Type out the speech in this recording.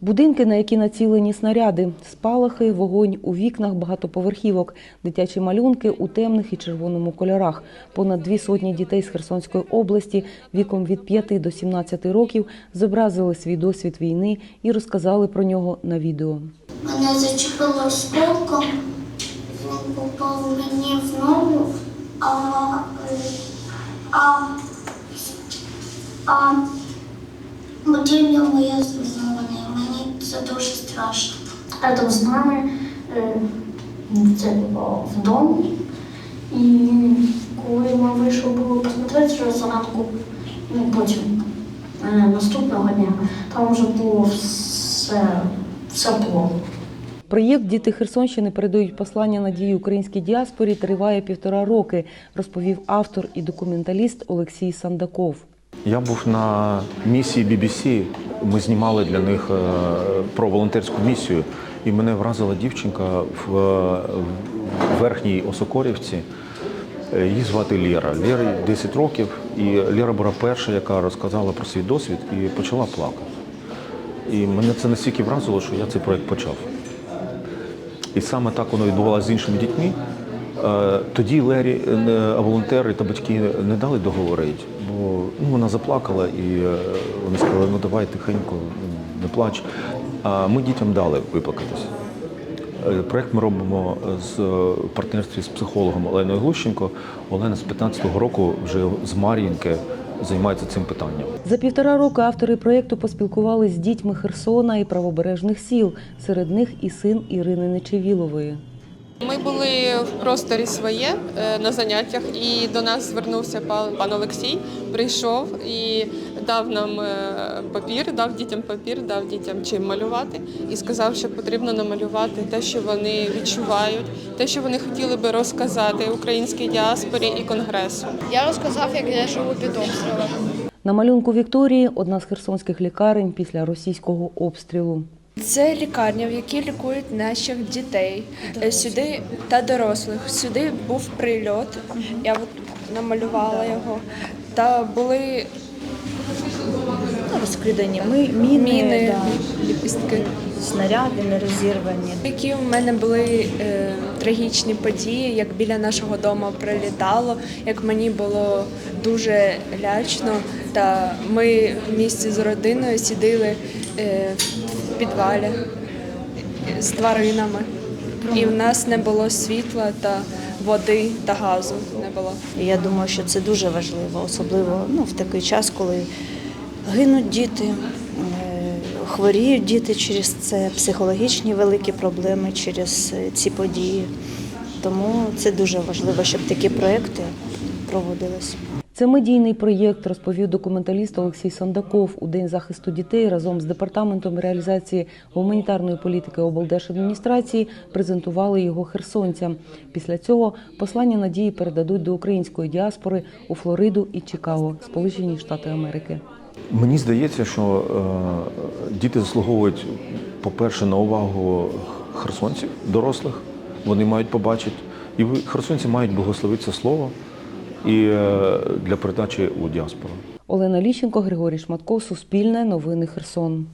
Будинки, на які націлені снаряди, спалахи, вогонь у вікнах багатоповерхівок, дитячі малюнки у темних і червоному кольорах. Понад дві сотні дітей з Херсонської області віком від 5 до 17 років зобразили свій досвід війни і розказали про нього на відео. Мене зачепило осколком, він попав мені в ногу, а, е, а, а будівля моя зруйнована, це дуже страшно. Рядом з нами е, це було в дому. І коли ми вийшли було посмотрети вже зранку, ну потім е, наступного дня, там вже було все, все плохо. Проєкт Діти Херсонщини передають послання надії українській діаспорі триває півтора роки, розповів автор і документаліст Олексій Сандаков. Я був на місії BBC. Ми знімали для них е, про волонтерську місію, і мене вразила дівчинка в, е, верхній Осокорівці. Е, Її звати Лєра. Лєрі 10 років, і Лєра була перша, яка розказала про свій досвід і почала плакати. І мене це настільки вразило, що я цей проєкт почав. І саме так воно відбувалося з іншими дітьми. Е, Тоді Лері, е, волонтери та батьки не дали договорити, бо ну, вона заплакала і е, вони сказали, ну давай тихенько, не плач. А ми дітям дали виплакатися. Е, Проект ми робимо з партнерстві з психологом Оленою Глущенко. Олена з 15-го року вже з Мар'їнки займається цим питанням. За півтора року автори проєкту поспілкувалися з дітьми Херсона і правобережних сіл. Серед них і син Ірини Нечевілової. Ми були в просторі своє е, на заняттях, і до нас звернувся пан, пан Олексій, прийшов і дав нам е, папір, дав дітям папір, дав дітям чим малювати, і сказав, що потрібно намалювати те, що вони відчувають, те, що вони хотіли би розказати українській діаспорі і конгресу. Я розказав, як я живу під обстрілом. На малюнку Вікторії одна з херсонських лікарень після російського обстрілу. Це лікарня, в якій лікують наших дітей Е, сюди та дорослих. Сюди був прильот. Я от намалювала його. Та були розкидані ми, міни, міни, да, ліпістки. снаряди не розірвані. Які в мене були е, трагічні події, як біля нашого дому прилітало, як мені було дуже лячно. Та ми в місті з родиною сиділи е, підвалі з тваринами. І в нас не було світла та води та газу не було. Я думаю, що це дуже важливо, особливо ну, в такий час, коли гинуть діти, е, хворіють діти через це, психологічні великі проблеми через е, ці події. Тому це дуже важливо, щоб такі проекти проводились. Це медійний проєкт, розповів документаліст Олексій Сандаков. У День захисту дітей разом з департаментом реалізації гуманітарної політики облдержадміністрації презентували його херсонцям. Після цього послання надії передадуть до української діаспори у Флориду і Чикаго, Сполучені Штати Америки. Мені здається, що е, діти заслуговують, по-перше, на увагу херсонців, дорослих. Вони мають побачити. І херсонці мають благословити це слово і е, для передачі у діаспору. Олена Ліщенко, Григорій Шматко, Суспільне, Новини Херсон.